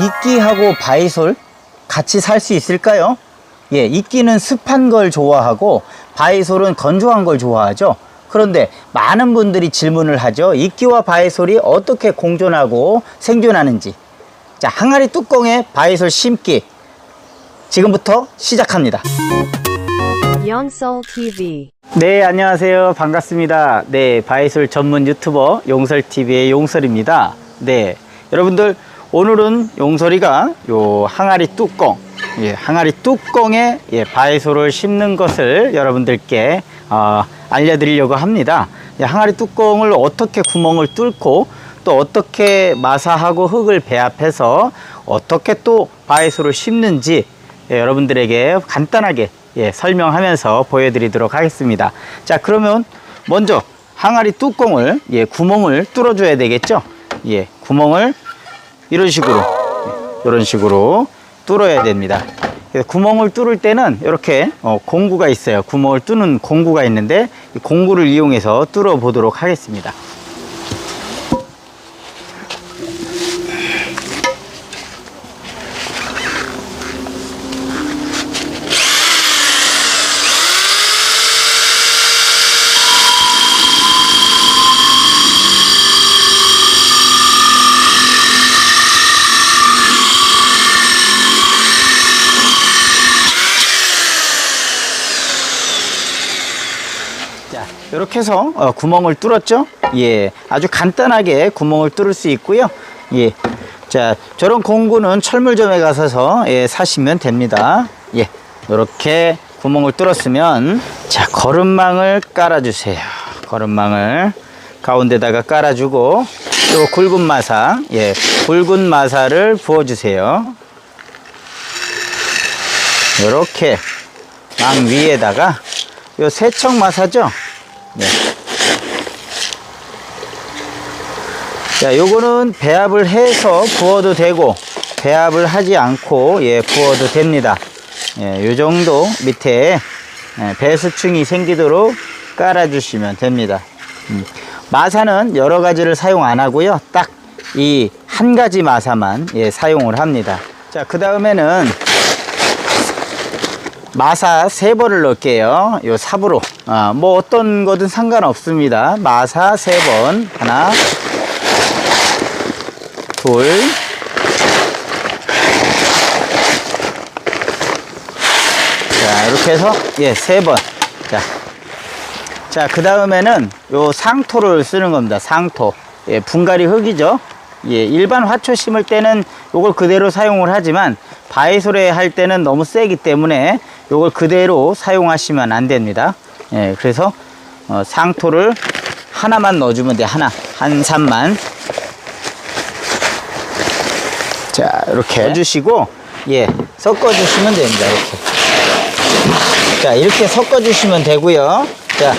이끼하고 바이솔 같이 살 수 있을까요? 예, 이끼는 습한 걸 좋아하고 바이솔은 건조한 걸 좋아하죠. 그런데 많은 분들이 질문을 하죠. 이끼와 바이솔이 어떻게 공존하고 생존하는지. 자, 항아리 뚜껑에 바이솔 심기. 지금부터 시작합니다. Youngsol TV. 네, 안녕하세요. 반갑습니다. 네, 바이솔 전문 유튜버 용설TV의 용설입니다. 네, 여러분들, 오늘은 용설이가 요 항아리 뚜껑, 예, 항아리 뚜껑에 예, 바이솔을 심는 것을 여러분들께 어, 알려드리려고 합니다. 예, 항아리 뚜껑을 어떻게 구멍을 뚫고 또 어떻게 마사하고 흙을 배합해서 어떻게 또 바이솔을 심는지 예, 여러분들에게 간단하게 예, 설명하면서 보여드리도록 하겠습니다. 자, 그러면 먼저 항아리 뚜껑을 예, 구멍을 뚫어줘야 되겠죠? 예, 구멍을 이런 식으로 예, 이런 식으로 뚫어야 됩니다. 구멍을 뚫을 때는 이렇게 어, 공구가 있어요. 구멍을 뚫는 공구가 있는데 이 공구를 이용해서 뚫어 보도록 하겠습니다. 해서 어, 구멍을 뚫었죠? 예, 아주 간단하게 구멍을 뚫을 수 있고요. 예, 자, 저런 공구는 철물점에 가서서 예, 사시면 됩니다. 예, 이렇게 구멍을 뚫었으면 자, 거름망을 깔아주세요. 거름망을 가운데다가 깔아주고 또 굵은 마사, 예, 굵은 마사를 부어주세요. 이렇게 망 위에다가 요 세척 마사죠? 네. 자, 요거는 배합을 해서 부어도 되고, 배합을 하지 않고, 예, 부어도 됩니다. 예, 요 정도 밑에 예, 배수층이 생기도록 깔아주시면 됩니다. 음, 마사는 여러 가지를 사용 안 하고요. 딱 이 한 가지 마사만 예, 사용을 합니다. 자, 그 다음에는 마사 세 번을 넣을게요. 요 삽으로. 아, 뭐 어떤 거든 상관없습니다. 마사 세 번. 하나, 둘, 자, 이렇게 해서, 예, 세 번. 자. 자, 그 다음에는 요 상토를 쓰는 겁니다. 상토. 예, 분갈이 흙이죠. 예, 일반 화초 심을 때는 요걸 그대로 사용을 하지만 바이솔에 할 때는 너무 세기 때문에 요걸 그대로 사용하시면 안 됩니다. 예, 그래서 어, 상토를 하나만 넣어주면 돼. 하나. 한 산만. 자, 이렇게 넣어주시고, 예, 섞어주시면 됩니다. 이렇게. 자, 이렇게 섞어주시면 되고요. 자,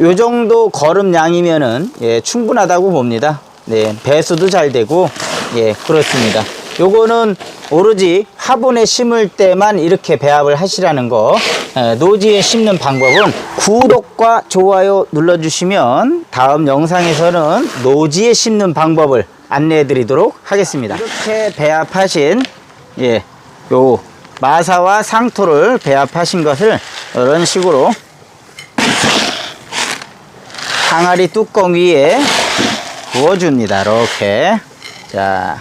요 정도 걸음 양이면은 예, 충분하다고 봅니다. 네, 배수도 잘 되고 예, 그렇습니다. 요거는 오로지 화분에 심을 때만 이렇게 배합을 하시라는 거. 예, 노지에 심는 방법은 구독과 좋아요 눌러주시면 다음 영상에서는 노지에 심는 방법을 안내해 드리도록 하겠습니다. 이렇게 배합하신 예, 요 마사와 상토를 배합하신 것을 이런 식으로 항아리 뚜껑 위에 부어줍니다. 이렇게. 자.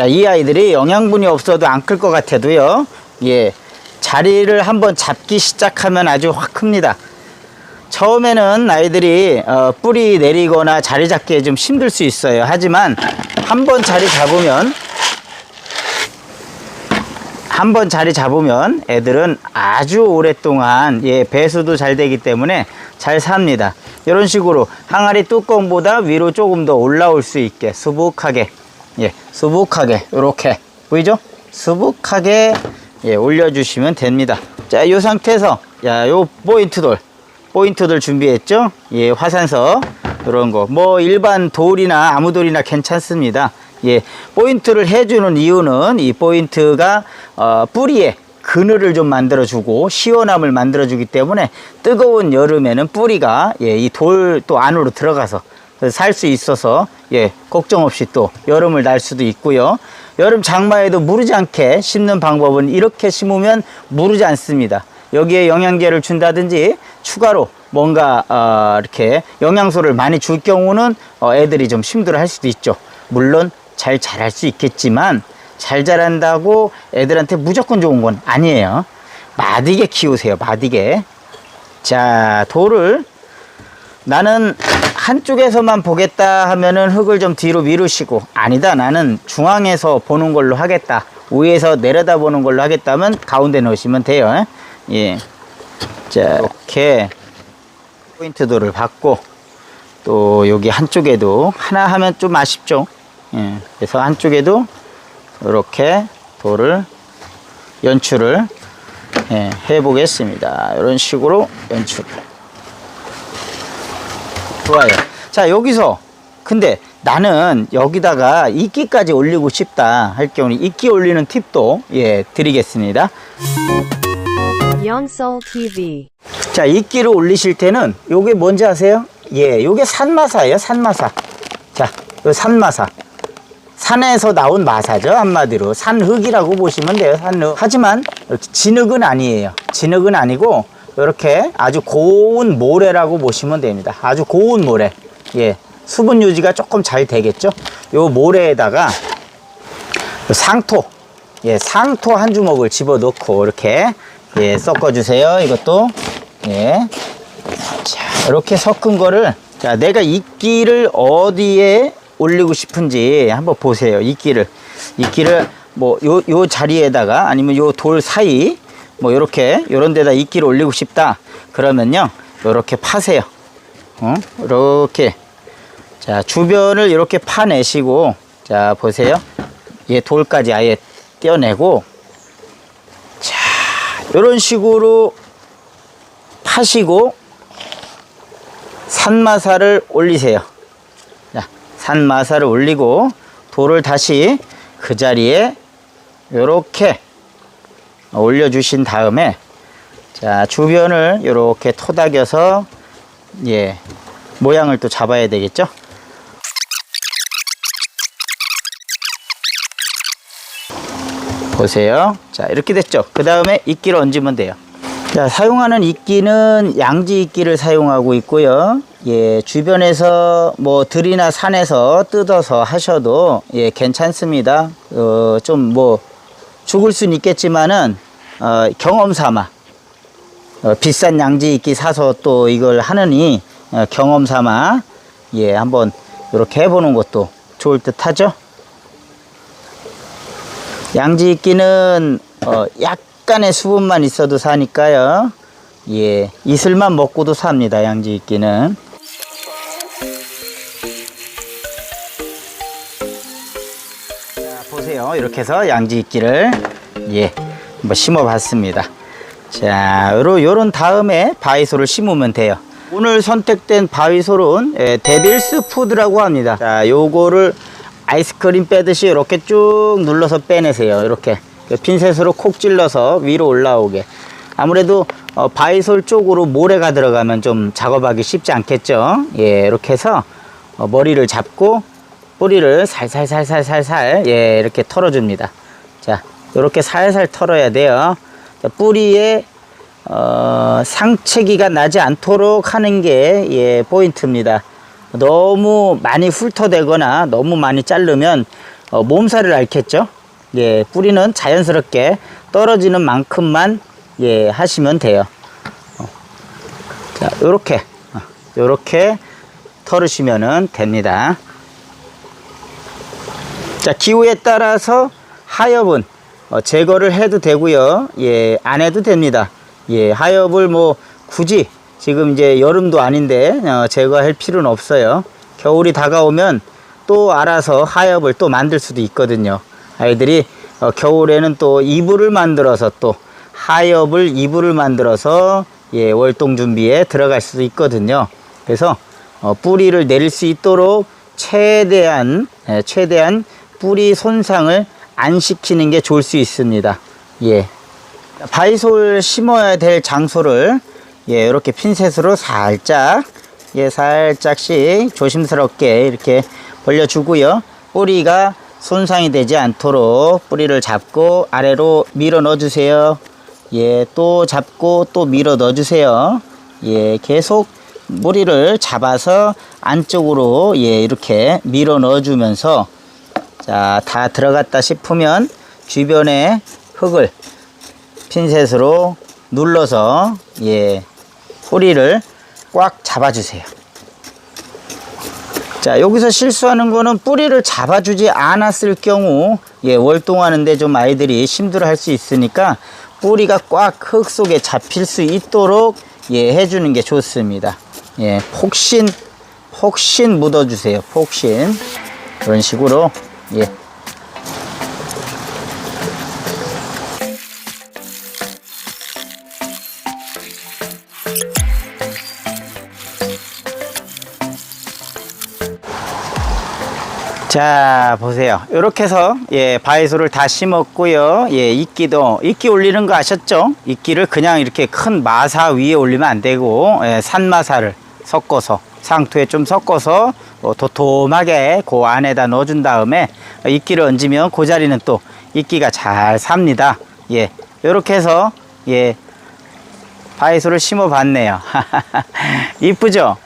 자, 이 아이들이 영양분이 없어도 안 클 것 같아도요. 예. 자리를 한번 잡기 시작하면 아주 확 큽니다. 처음에는 아이들이 어, 뿌리 내리거나 자리 잡기에 좀 힘들 수 있어요. 하지만 한번 자리 잡으면 한번 자리 잡으면 애들은 아주 오랫동안 예, 배수도 잘 되기 때문에 잘 삽니다. 이런 식으로 항아리 뚜껑보다 위로 조금 더 올라올 수 있게 수북하게 예, 수북하게 이렇게 보이죠? 수북하게 예, 올려주시면 됩니다. 자, 이 상태에서 야, 요 포인트 돌 포인트들 준비했죠? 예, 화산석 이런 거 뭐 일반 돌이나 아무 돌이나 괜찮습니다. 예, 포인트를 해주는 이유는 이 포인트가 어, 뿌리에 그늘을 좀 만들어주고 시원함을 만들어주기 때문에 뜨거운 여름에는 뿌리가 예, 이 돌 또 안으로 들어가서 살 수 있어서 예 걱정 없이 또 여름을 날 수도 있고요. 여름 장마에도 무르지 않게 심는 방법은 이렇게 심으면 무르지 않습니다. 여기에 영양제를 준다든지 추가로 뭔가 어, 이렇게 영양소를 많이 줄 경우는 어, 애들이 좀 힘들어할 수도 있죠. 물론 잘 자랄 수 있겠지만 잘 자란다고 애들한테 무조건 좋은 건 아니에요. 마디게 키우세요. 마디게. 자 돌을 나는 한쪽에서만 보겠다 하면은 흙을 좀 뒤로 미루시고 아니다 나는 중앙에서 보는 걸로 하겠다. 위에서 내려다 보는 걸로 하겠다면 가운데 넣으시면 돼요. 예. 자 이렇게 포인트 돌을 받고 또 여기 한쪽에도 하나 하면 좀 아쉽죠. 예. 그래서 한쪽에도 이렇게 돌을 연출을 예, 해 보겠습니다. 이런 식으로 연출 좋아요. 자, 여기서 근데 나는 여기다가 이끼까지 올리고 싶다 할 경우는 이끼 올리는 팁도 예, 드리겠습니다. Youngsoul TV. 자, 이끼를 올리실 때는 요게 뭔지 아세요? 예, 요게 산마사예요, 산마사. 자, 요 산마사. 산에서 나온 마사죠, 한마디로. 산흙이라고 보시면 돼요, 산흙. 하지만 진흙은 아니에요. 진흙은 아니고 이렇게 아주 고운 모래라고 보시면 됩니다. 아주 고운 모래. 예. 수분 유지가 조금 잘 되겠죠? 요 모래에다가 요 상토. 예, 상토 한 주먹을 집어 넣고 이렇게 예, 섞어 주세요. 이것도 예. 자, 이렇게 섞은 거를 자, 내가 이끼를 어디에 올리고 싶은지 한번 보세요. 이끼를. 이끼를 뭐 요 요 자리에다가 아니면 요 돌 사이 뭐 요렇게 요런 데다 이끼를 올리고 싶다. 그러면요. 요렇게 파세요. 어? 이렇게 자, 주변을 이렇게 파내시고 자, 보세요. 얘 돌까지 아예 떼어내고 자, 요런 식으로 파시고 산마사를 올리세요. 자, 산마사를 올리고 돌을 다시 그 자리에 요렇게 올려주신 다음에 자, 주변을 요렇게 토닥여서 예, 모양을 또 잡아야 되겠죠? 보세요. 자, 이렇게 됐죠? 그 다음에 이끼를 얹으면 돼요. 자, 사용하는 이끼는 양지 이끼를 사용하고 있고요. 예, 주변에서 뭐 들이나 산에서 뜯어서 하셔도 예, 괜찮습니다. 어, 좀뭐 죽을 수는 있겠지만은 어, 경험 삼아 어, 비싼 양지 이끼 사서 또 이걸 하느니 어, 경험 삼아 예, 한번 이렇게 해보는 것도 좋을 듯 하죠. 양지 이끼는 어, 약간의 수분만 있어도 사니까요. 예, 이슬만 먹고도 삽니다. 양지 이끼는. 이렇게 해서 양지 이끼를 예, 한번 심어봤습니다. 자, 요런, 다음에 바이솔을 심으면 돼요. 오늘 선택된 바이솔은 예, 데빌스 푸드라고 합니다. 자, 요거를 아이스크림 빼듯이 이렇게 쭉 눌러서 빼내세요. 이렇게 그 핀셋으로 콕 찔러서 위로 올라오게. 아무래도 어, 바이솔 쪽으로 모래가 들어가면 좀 작업하기 쉽지 않겠죠. 예, 이렇게 해서 어, 머리를 잡고 뿌리를 살살살살살살 예, 이렇게 털어줍니다. 자, 이렇게 살살 털어야 돼요. 자, 뿌리에 어, 상체기가 나지 않도록 하는 게 예, 포인트입니다. 너무 많이 훑어대거나 너무 많이 자르면 어, 몸살을 앓겠죠. 예, 뿌리는 자연스럽게 떨어지는 만큼만 예, 하시면 돼요. 어. 자, 요렇게 어, 요렇게 털으시면은 됩니다. 자, 기후에 따라서 하엽은 어, 제거를 해도 되고요. 예, 안 해도 됩니다. 예, 하엽을 뭐 굳이 지금 이제 여름도 아닌데 어, 제거할 필요는 없어요. 겨울이 다가오면 또 알아서 하엽을 또 만들 수도 있거든요. 아이들이 어, 겨울에는 또 이불을 만들어서 또 하엽을 이불을 만들어서 예, 월동 준비에 들어갈 수도 있거든요. 그래서 어, 뿌리를 내릴 수 있도록 최대한 예, 최대한 뿌리 손상을 안 시키는 게 좋을 수 있습니다. 예. 바이솔 심어야 될 장소를 예, 이렇게 핀셋으로 살짝 예, 살짝씩 조심스럽게 이렇게 벌려주고요. 뿌리가 손상이 되지 않도록 뿌리를 잡고 아래로 밀어 넣어주세요. 예, 또 잡고 또 밀어 넣어주세요. 예, 계속 뿌리를 잡아서 안쪽으로 예, 이렇게 밀어 넣어주면서 자, 다 들어갔다 싶으면 주변에 흙을 핀셋으로 눌러서 예, 뿌리를 꽉 잡아주세요. 자, 여기서 실수하는 거는 뿌리를 잡아주지 않았을 경우, 예, 월동하는데 좀 아이들이 힘들어 할 수 있으니까 뿌리가 꽉 흙 속에 잡힐 수 있도록, 예, 해주는 게 좋습니다. 예, 폭신, 폭신 묻어주세요. 폭신. 그런 식으로, 예. 자 보세요. 이렇게 해서 예 바이솔을 다 심었고요. 예 이끼도 이끼 올리는 거 아셨죠? 이끼를 그냥 이렇게 큰 마사 위에 올리면 안 되고 예, 산마사를 섞어서 상토에 좀 섞어서 어, 도톰하게 그 안에다 넣어준 다음에 이끼를 얹으면 그 자리는 또 이끼가 잘 삽니다 예 이렇게 해서 예 바이솔을 심어 봤네요 이쁘죠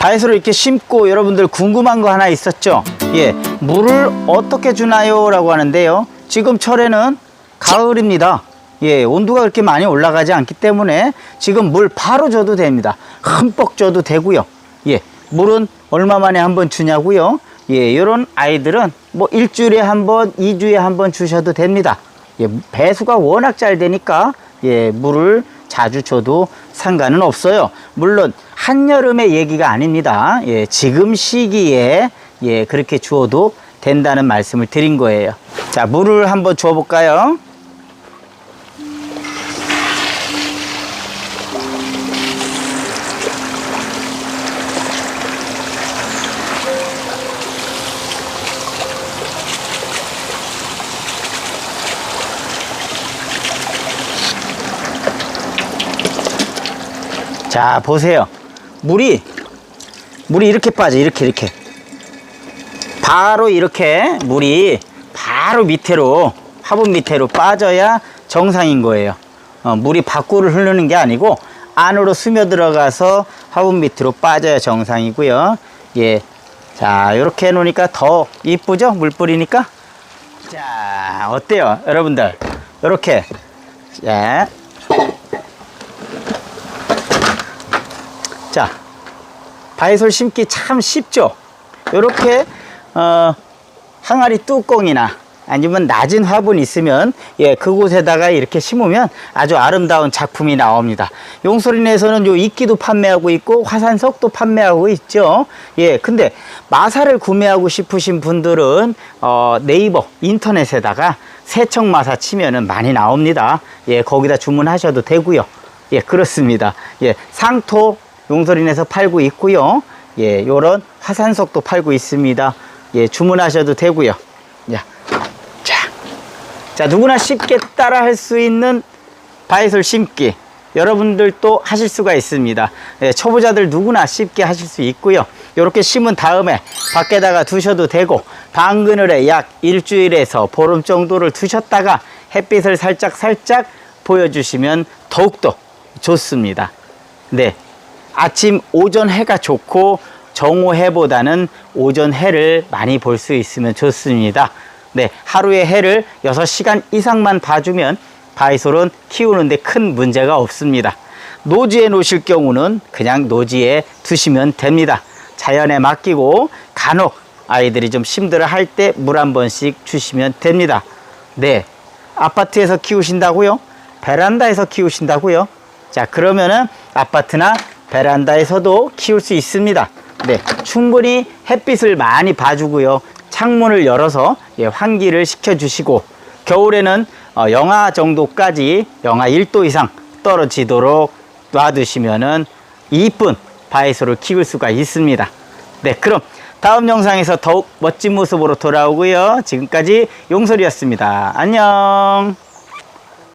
바이솔을 이렇게 심고 여러분들 궁금한 거 하나 있었죠? 예, 물을 어떻게 주나요? 라고 하는데요. 지금 철에는 가을입니다. 예, 온도가 그렇게 많이 올라가지 않기 때문에 지금 물 바로 줘도 됩니다. 흠뻑 줘도 되고요. 예, 물은 얼마 만에 한 번 주냐고요? 예, 이런 아이들은 뭐 일주일에 한 번, 이주에 한 번 주셔도 됩니다. 예, 배수가 워낙 잘 되니까 예, 물을 자주 줘도 상관은 없어요. 물론 한여름의 얘기가 아닙니다. 예, 지금 시기에 예, 그렇게 주어도 된다는 말씀을 드린 거예요. 자, 물을 한번 주어 볼까요? 자, 보세요. 물이 물이 이렇게 빠져. 이렇게 이렇게. 바로 이렇게 물이 바로 밑으로 화분 밑으로 빠져야 정상인 거예요. 어, 물이 밖으로 흐르는 게 아니고 안으로 스며 들어가서 화분 밑으로 빠져야 정상이고요. 예. 자, 이렇게 해 놓으니까 더 이쁘죠? 물 뿌리니까. 자, 어때요? 여러분들. 이렇게. 자. 자, 바이솔 심기 참 쉽죠? 이렇게 어, 항아리 뚜껑이나 아니면 낮은 화분 있으면 예 그곳에다가 이렇게 심으면 아주 아름다운 작품이 나옵니다. 용소리내에서는 요 이끼도 판매하고 있고 화산석도 판매하고 있죠. 예 근데 마사를 구매하고 싶으신 분들은 어, 네이버 인터넷에다가 세척마사 치면은 많이 나옵니다. 예 거기다 주문하셔도 되고요. 예 그렇습니다. 예 상토 용소린에서 팔고 있고요. 예, 요런 화산석도 팔고 있습니다. 예, 주문하셔도 되고요. 야, 자, 자 누구나 쉽게 따라 할 수 있는 바이솔 심기 여러분들도 하실 수가 있습니다. 예, 초보자들 누구나 쉽게 하실 수 있고요. 이렇게 심은 다음에 밖에다가 두셔도 되고 방그늘에 약 일주일에서 보름 정도를 두셨다가 햇빛을 살짝 살짝 보여주시면 더욱더 좋습니다. 네. 아침 오전 해가 좋고 정오 해보다는 오전 해를 많이 볼 수 있으면 좋습니다. 네, 하루에 해를 6시간 이상만 봐주면 바이솔은 키우는데 큰 문제가 없습니다. 노지에 놓으실 경우는 그냥 노지에 두시면 됩니다. 자연에 맡기고 간혹 아이들이 좀 힘들어 할 때 물 한 번씩 주시면 됩니다. 네, 아파트에서 키우신다고요? 베란다에서 키우신다고요? 자, 그러면은 아파트나 베란다에서도 키울 수 있습니다. 네, 충분히 햇빛을 많이 봐주고요. 창문을 열어서 예, 환기를 시켜주시고 겨울에는 어, 영하 정도까지 영하 1도 이상 떨어지도록 놔두시면은 이쁜 바이솔을 키울 수가 있습니다. 네, 그럼 다음 영상에서 더욱 멋진 모습으로 돌아오고요. 지금까지 용솔이었습니다. 안녕.